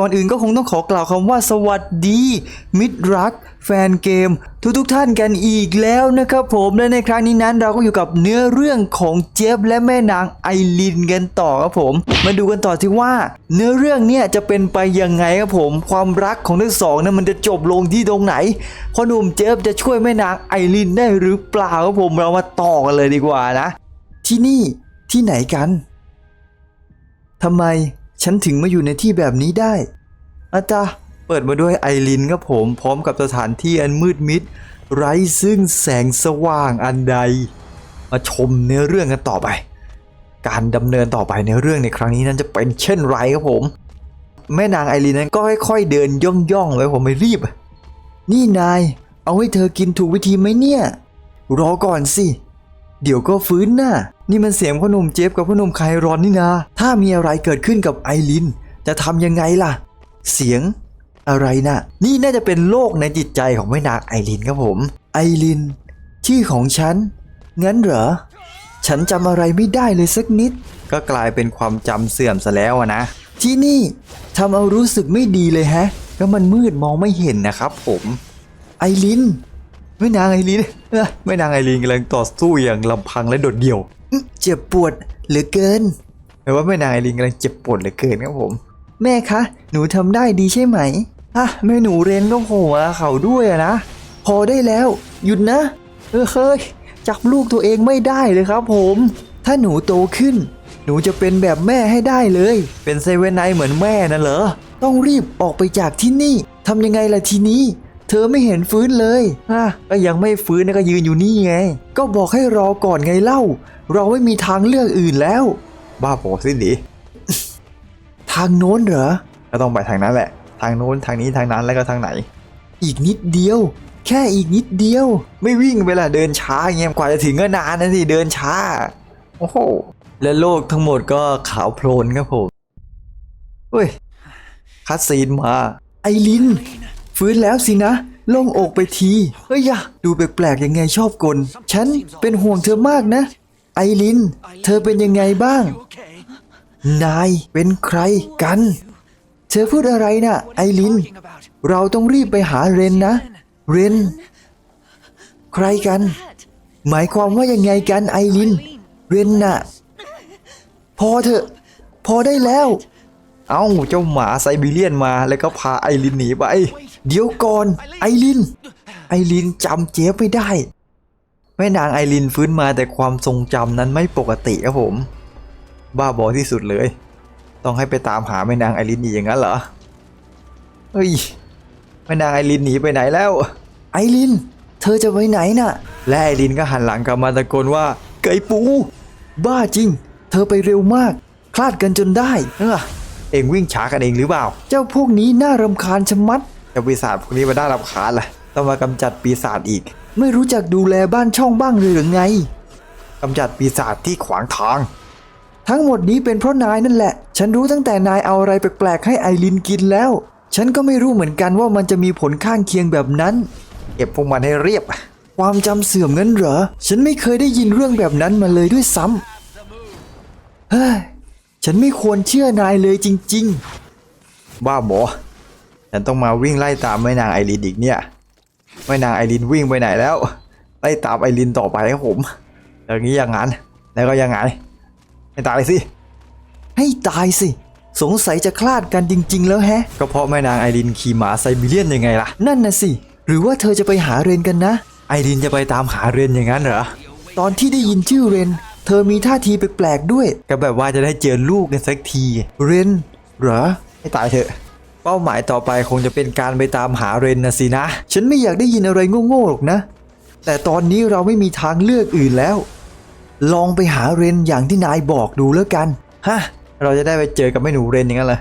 ก่อนอื่นก็คงต้องขอกล่าวคำว่าสวัสดี มิตรรัก แฟนเกม ทุกทุกท่านกันอีกแล้วนะครับผมและในครั้งนี้นั้นเราก็อยู่กับเนื้อเรื่องของเจฟและแม่นางไอรินกันต่อครับผม มาดูกันต่อที่ว่า เนื้อเรื่องเนี่ยจะเป็นไปยังไงครับผม ความรักของทั้งสองนั้นมันจะจบลงที่ตรงไหนพ่อหนุ่มเจฟจะช่วยแม่นางไอรินได้หรือเปล่าครับผมเรามาต่อกันเลยดีกว่านะ ที่นี่ที่ไหนกันทำไม ฉันถึงมาอยู่ในที่แบบนี้ได้อาตาเปิดมาด้วยไอรินครับผมพร้อมกับสถานที่อันมืดมิด ไร้ซึ่งแสงสว่างอันใด มาชมเนื้อเรื่องกันต่อไป การดำเนินต่อไปในเรื่องในครั้งนี้นั้นจะเป็นเช่นไรครับผม แม่นางไอรินนั้นก็ค่อยๆเดินย่องๆไว้ผมไม่รีบ นี่นาย เอาให้เธอกินถูกวิธีไหมเนี่ย รอก่อนสิ เดี๋ยวก็ฟื้นน่ะ นี่มันเสียงพ่อหนุ่มเจฟกับพ่อหนุ่มไครอนนี่นาถ้ามีอะไรเกิดขึ้นกับไอริน จะทำยังไงล่ะ เสียงอะไรน่ะ นี่น่าจะเป็นโรคในจิตใจของแม่นางไอรินครับผม ไอริน ชื่อของฉัน งั้นเหรอ ฉันจำอะไรไม่ได้เลยสักนิด ก็กลายเป็นความจำเสื่อมซะแล้วนะ ที่นี่ทำเอารู้สึกไม่ดีเลยแฮะก็มันมืดมองไม่เห็นนะครับผม ไอริน แม่นางไอรินเอ้อแม่นางไอรินกำลังต่อสู้อย่างลำพังและโดดเดี่ยวอื้อเจ็บปวดเหลือเกินแปลว่าแม่นางไอรินกำลังเจ็บปวดเหลือเกินครับผม แม่คะ หนูทำได้ดีใช่ไหมอะแม่หนูเรนก็โผล่มาเขาด้วยอะนะ พอได้แล้ว หยุดนะเออเฮ้ยจับลูกตัวเองไม่ได้เลยครับผม ถ้าหนูโตขึ้น หนูจะเป็นแบบแม่ให้ได้เลย เป็นเซเว่นไนเหมือนแม่นะเหรอ ต้องรีบออกไปจากที่นี่ทำยังไงล่ะทีนี้ เธอไม่เห็นฟื้นเลยอะก็ยังไม่ฟื้นนะก็ยืนอยู่นี่ไง ก็บอกให้รอก่อนไงเล่า เราไม่มีทางเลือกอื่นแล้ว บ้าบอสิหนีทางโน้นเหรอ ก็ต้องไปทางนั้นแหละ ทางโน้นทางนี้ทางนั้นแล้วก็ทางไหน อีกนิดเดียว แค่อีกนิดเดียว ไม่วิ่งไปละเดินช้าเงี้ยกว่าจะถึงก็นานนะสิเดินช้า โอ้โห และโลกทั้งหมดก็ขาวโพลนครับผมเฮ้ยคัดซีนมา ไอริน ฟื้นแล้วสินะ โล่งอกไปที เฮ้ยยะดูแปลกๆยังไงชอบกล ฉันเป็นห่วงเธอมากนะ ไอริน เธอเป็นยังไงบ้าง นายเป็นใครกัน เธอพูดอะไรนะ่ะ ไอริน เราต้องรีบไปหาเรนนะ เรน ใครกัน หมายความว่ายังไงกันไอริน เรนน่ะ พอเถอะ พอได้แล้ว เอ้าเจ้าหมาไซบีเรียนมาแล้วก็พาไอรินหนีไป เดี๋ยวก่อนไอริน ไอรินจำเจ๊ไม่ได้ แม่นางไอรินฟื้นมาแต่ความทรงจำนั้นไม่ปกติครับผม บ้าบอที่สุดเลย ต้องให้ไปตามหาแม่นางไอรินอีกอย่างนั้นเหรอ เฮ้ยแม่นางไอรินหนีไปไหนแล้ว ไอริน เธอจะไปไหนน่ะ และไอรินก็หันหลังกลับมาตะโกนว่าไก่ปู บ้าจริง เธอไปเร็วมาก คลาดกันจนได้เออ เองวิ่งช้ากันเองหรือเปล่า เจ้าพวกนี้น่ารำคาญชะมัดเจ้าปีศาจพวกนี้มาได้รำคาญล่ะต้องมากำจัดปีศาจอีก ไม่รู้จักดูแลบ้านช่องบ้างเลยหรือไงกำจัดปีศาจที่ขวางทาง ทั้งหมดนี้เป็นเพราะนายนั่นแหละ ฉันรู้ตั้งแต่นายเอาอะไรแปลกๆให้ไอรินกินแล้ว ฉันก็ไม่รู้เหมือนกันว่ามันจะมีผลข้างเคียงแบบนั้น เก็บพวกมันให้เรียบ ความจำเสื่อมงั้นเหรอ ฉันไม่เคยได้ยินเรื่องแบบนั้นมาเลยด้วยซ้ำเฮ้ย ฉันไม่ควรเชื่อนายเลยจริงๆ บ้าบอฉันต้องมาวิ่งไล่ตามแม่นางไอรินอีกเนี่ย แม่นางไอรินวิ่งไปไหนแล้ว ไล่ตามไอรินต่อไปครับผมอย่างนี้อย่างนั้น แล้วก็ยังไงให้ตายสิ ให้ตายสิ สงสัยจะคลาดกันจริง ๆ แล้วแฮะ ก็เพราะแม่นางไอรินขี่หมาไซบีเรียนยังไงล่ะ นั่นน่ะสิ หรือว่าเธอจะไปหาเรนกันนะ ไอรินจะไปตามหาเรนอย่างนั้นเหรอ ตอนที่ได้ยินชื่อเรนเธอมีท่าทีแปลกๆด้วยก็แบบว่าจะได้เจอลูกกันสักทีเรนเหรอให้ตายเถอะ เป้าหมายต่อไปคงจะเป็นการไปตามหาเรนนะสินะ ฉันไม่อยากได้ยินอะไรโง่ๆหรอกนะ แต่ตอนนี้เราไม่มีทางเลือกอื่นแล้ว ลองไปหาเรนอย่างที่นายบอกดูแล้วกันฮะเราจะได้ไปเจอกับแม่หนูเรนอย่างนั้นเหรอ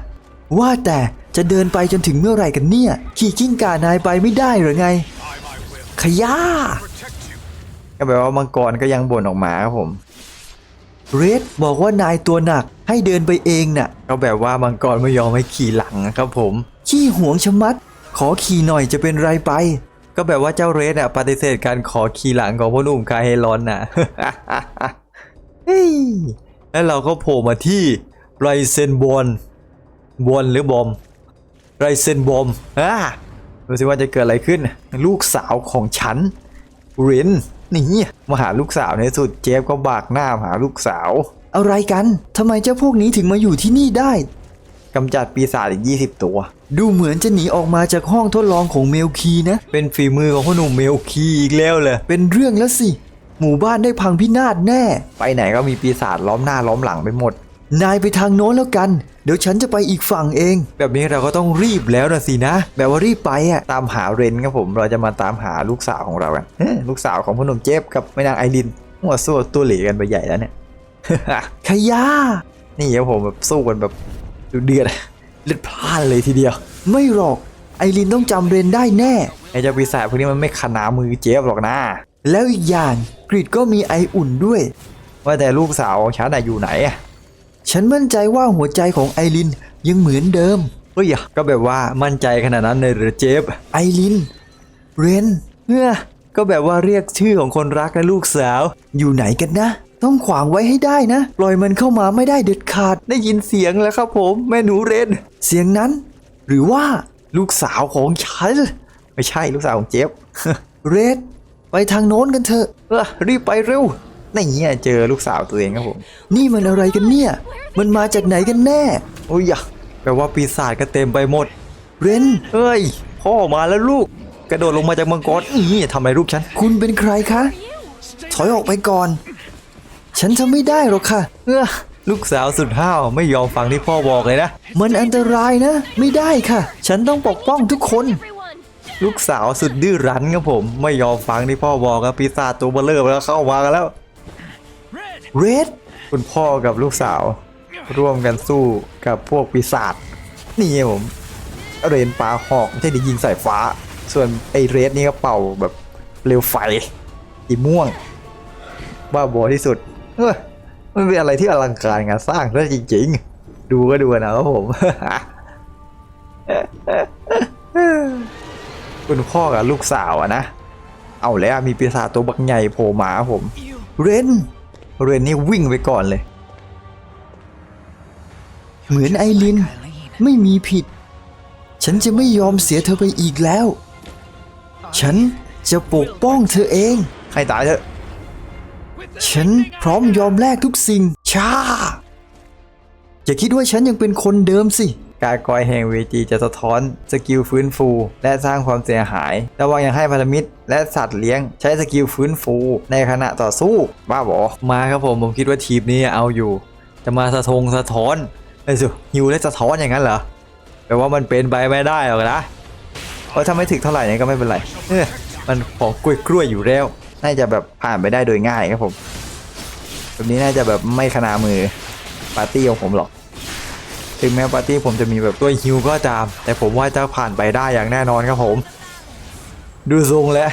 ว่าแต่จะเดินไปจนถึงเมื่อไหร่กันเนี่ย ขี่กิ้งก่านายไปไม่ได้หรือไง ขย่าก็แปลว่ามังกรก็ยังบ่นออกมาครับผม เรดบอกว่านายตัวหนักให้เดินไปเองน่ะก็แบบว่ามังกรไม่ยอมให้ขี่หลังนะครับผม ขี้หวงชะมัด ขอขี่หน่อยจะเป็นไรไป ก็แบบว่าเจ้าเรดอะปฏิเสธการขอขี่หลังของพ่อหนุ่มคาเฮลอนน่ะเฮ้ยแล้วเราก็โผล่มาที่ไรเซนบอลบอลหรือบอมไรเซนบอมอ่าดูสิว่าจะเกิดอะไรขึ้น ลูกสาวของฉันเรน นี่มาหาลูกสาวในสุดเจฟก็บากหน้ามาหาลูกสาว อะไรกันทำไมเจ้าพวกนี้ถึงมาอยู่ที่นี่ได้กำจัดปีศาจอีก 20 ตัว ดูเหมือนจะหนีออกมาจากห้องทดลองของเมลคีนะ เป็นฝีมือของพ่อหนุ่มเมลคีอีกแล้วเลยเป็นเรื่องแล้วสิ หมู่บ้านได้พังพินาศแน่ ไปไหนก็มีปีศาจล้อมหน้าล้อมหลังไปหมด นายไปทางโน้นแล้วกัน เดี๋ยวฉันจะไปอีกฝั่งเอง แบบนี้เราก็ต้องรีบแล้วนะสินะ แบบว่ารีบไปอะตามหาเรนครับผม เราจะมาตามหาลูกสาวของเรากันลูกสาวของพ่อหนุ่มเจฟกับแม่นางไอรินหัวสู้ตัวเหล่กันไปใหญ่แล้วเนี่ยขยานี่ครับผมแบบสู้กันแบบดูเดือดเลือดพล่านเลยทีเดียว ไม่หรอกไอรินต้องจำเรนได้แน่ไอเจ้าปีศาจพวกนี้มันไม่ขนามือเจฟหรอกนะแล้วอีกอย่างกรีดก็มีไออุ่นด้วย ว่าแต่ลูกสาวของฉันอยู่ไหนอะ ฉันมั่นใจว่าหัวใจของไอรินยังเหมือนเดิมเฮ้ยอะก็แบบว่ามั่นใจขนาดนั้นเลยหรือเจฟไอรินเรนเฮ้อก็แบบว่าเรียกชื่อของคนรักและลูกสาว อยู่ไหนกันนะ ต้องขวางไว้ให้ได้นะปล่อยมันเข้ามาไม่ได้เด็ดขาดได้ยินเสียงแล้วครับผม แม่หนูเรนเสียงนั้น หรือว่าลูกสาวของฉันไม่ใช่ลูกสาวของเจฟเรดไปทางโน้นกันเถอะเรีบไปเร็ว นี่เงี้ยเจอลูกสาวตัวเองครับผม นี่มันอะไรกันเนี่ย มันมาจากไหนกันแน่ โอ้ยอะแปลว่าปีศาจก็เต็มไปหมด เรนเอ้ย พ่อมาแล้วลูก กระโดดลงมาจากมังกรนี่ทำอะไรลูกฉัน คุณเป็นใครคะ ถอยออกไปก่อน ฉันทำไม่ได้หรอกค่ะ เออลูกสาวสุดห้าวไม่ยอมฟังที่พ่อบอกเลยนะ มันอันตรายนะ ไม่ได้ค่ะ ฉันต้องปกป้องทุกคน Everyone! ลูกสาวสุดดื้อรั้นครับผม ไม่ยอมฟังที่พ่อบอกครับปีศาจตัวเบลเลอร์แล้วเข้ามากันแล้ว เรดคุณพ่อกับลูกสาว ร่วมกันสู้กับพวกปีศาจนี่ผมเรนปลาหอกไม่ใช่ดิยิงสายฟ้า ส่วนไอเรดนี่ก็เป่าแบบเปลวไฟสีม่วงบ้าบอที่สุดเฮ้ยมันเป็นอะไรที่อลังการงานสร้างซะจริงๆ ดูก็ดูนะครับผม คุณพ่อกับลูกสาวอะนะ เอาแล้วมีปีศาจตัวบักใหญ่โผล่มาครับผม เรน เรนนี่วิ่งไปก่อนเลย เหมือนไอริน ไม่มีผิด ฉันจะไม่ยอมเสียเธอไปอีกแล้ว ฉันจะปกป้องเธอเอง ใครตายเถอะฉันพร้อมยอมแลกทุกสิ่งช้าอย่าคิดว่าฉันยังเป็นคนเดิมสิ การกอยแห่งเวจีจะสะท้อนสกิลฟื้นฟู และสร้างความเสียหาย ระวังยังให้พันธมิตร และสัตว์เลี้ยงใช้สกิลฟื้นฟู ในขณะต่อสู้บ้าบอมาครับผมผมคิดว่าทีมนี้เอาอยู่ จะมาสะทงสะท้อนไอ้สุฮิวและสะท้อนอย่างนั้นเหรอแปลว่ามันเป็นไปไม่ได้หรอกนะเพราะถ้าไม่ถึงเท่าไหร่เนี่ยก็ไม่เป็นไรเออมันของกล้วยกล้วยๆอยู่แล้วน่าจะแบบผ่านไปได้โดยง่ายครับผมแบบนี้น่าจะแบบไม่ขนามือปาร์ตี้ของผมหรอก ถึงแม้ปาร์ตี้ผมจะมีแบบตัวฮิวก็ตาม แต่ผมว่าจะผ่านไปได้อย่างแน่นอนครับผม ดูทรงแล้ว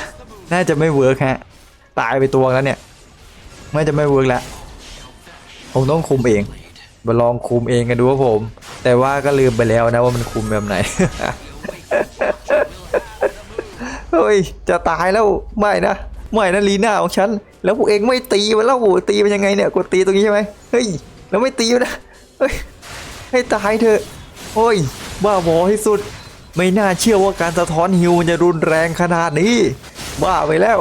น่าจะไม่เวิร์กฮะ ตายไปตัวแล้วเนี่ยน่าจะไม่เวิร์กแล้ว ผมต้องคุมเองมาลองคุมเองกันดูครับผม แต่ว่าก็ลืมไปแล้วนะว่ามันคุมแบบไหนเฮ้ย จะตายแล้วไม่นะไม่นะลีน่าของฉัน แล้วพวกเองไม่ตีมันแล้วโหตีมันยังไงเนี่ยกดตีตรงนี้ใช่ไหมเฮ้ยแล้วไม่ตีนะเฮ้ย ให้ตายเถอะโอ้ยบ้าบอที่สุด ไม่น่าเชื่อว่าการสะท้อนฮิวจะรุนแรงขนาดนี้ บ้าไปแล้ว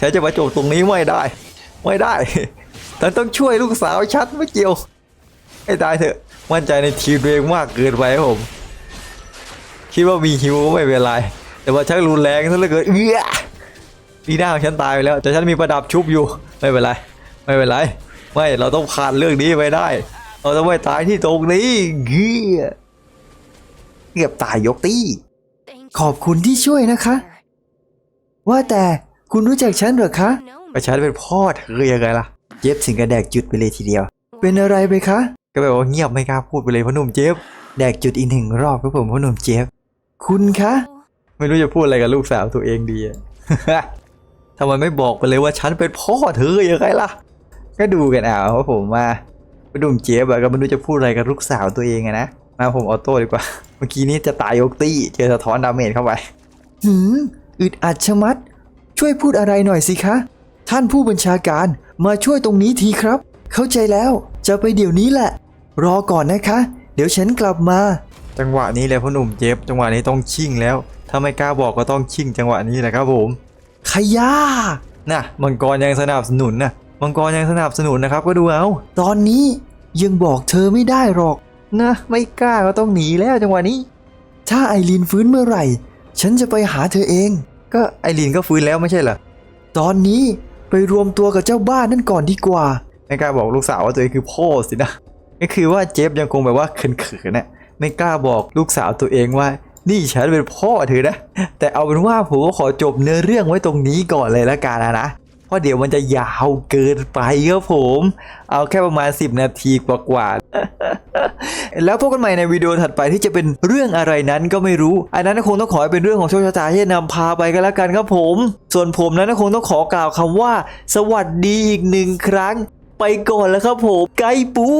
ฉันจะมาจกตรงนี้ไม่ได้ ไม่ได้ฉันต้องช่วยลูกสาวฉันไม่เกี่ยว ให้ตายเถอะ มั่นใจในทีมตัวเองมากเกินไปผม คิดว่ามีฮิวก็ไม่เป็นไร แต่ว่าชักรุนแรงซะเหลือเกินเอื้อดีหน้าของฉันตายไปแล้ว แต่ฉันมีประดับชุบอยู่ ไม่เป็นไร ไม่เป็นไร ไม่ เราต้องผ่านเรื่องนี้ไปได้ เราต้องไม่ตายที่ตรงนี้เกือเกือบตายยกตี้ Thank ขอบคุณที่ช่วยนะคะ ว่าแต่คุณรู้จักฉันเหรอคะ No, ก็ฉันเป็นพ่อเธอยังไงล่ะ เจฟถึงกับแดกจุดไปเลยทีเดียว เป็นอะไรไปคะ ก็แบบว่าเงียบไม่กล้าพูดไปเลยพ่อหนุ่มเจฟ แดกจุดอีกหนึ่งรอบครับผมพ่อหนุ่มเจฟ คุณคะ ไม่รู้จะพูดอะไรกับลูกสาวตัวเองดีอะทำไมไม่บอกไปเลยว่าฉันเป็นพ่อเธอยังไงล่ะ ก็ดูกันเอาว่าผมมาพ่อ หนุ่มเจฟอะก็ไม่รู้จะพูดอะไรกับลูกสาวตัวเองอะนะ มาผมออโต้ดีกว่า เมื่อกี้นี้จะตายยกตี้ เจอสะท้อนดาเมจเข้าไป หืมอึดอัดชะมัด ช่วยพูดอะไรหน่อยสิคะ ท่านผู้บัญชาการมาช่วยตรงนี้ทีครับ เข้าใจแล้วจะไปเดี๋ยวนี้แหละ รอก่อนนะคะ เดี๋ยวฉันกลับมาจจังหวะนี้เลยพ่อหนุ่มเจฟจังหวะนี้ต้องชิ่งแล้ว ถ้าไม่กล้าบอกก็ต้องชิ่งจังหวะนี้แหละครับผมขยาน่ะมังกรยังสนับสนุนนะ มังกรยังสนับสนุนนะครับก็ดูเอาตอนนี้ยังบอกเธอไม่ได้หรอก นะ ไม่กล้าก็ต้องหนีแล้วจังหวะนี้ ถ้าไอรีนฟื้นเมื่อไหร่ ฉันจะไปหาเธอเอง ก็ไอรีนก็ฟื้นแล้วไม่ใช่เหรอตอนนี้ไปรวมตัวกับเจ้าบ้านนั่นก่อนดีกว่าไม่กล้าบอกลูกสาวว่าตัวเองคือพ่อสินะก็คือว่าเจฟยังคงแบบว่าเขินๆน่ะไม่กล้าบอกลูกสาวตัวเองว่า นี่ฉันเป็นพ่อเธอนะ แต่เอาเป็นว่าผมก็ขอจบเนื้อเรื่องไว้ตรงนี้ก่อนเลยละกันนะนะ เพราะเดี๋ยวมันจะยาวเกินไปครับผม เอาแค่ประมาณ 10 นาทีกว่าๆแล้วพบกันใหม่ในวิดีโอถัดไปที่จะเป็นเรื่องอะไรนั้นก็ไม่รู้ อันนั้นคงต้องขอให้เป็นเรื่องของโชคชะตาที่นำพาไปกันแล้วกันครับผม ส่วนผมนั้นคงต้องขอกล่าวคำว่า สวัสดีอีกหนึ่งครั้ง ไปก่อนแล้วครับผมไกปู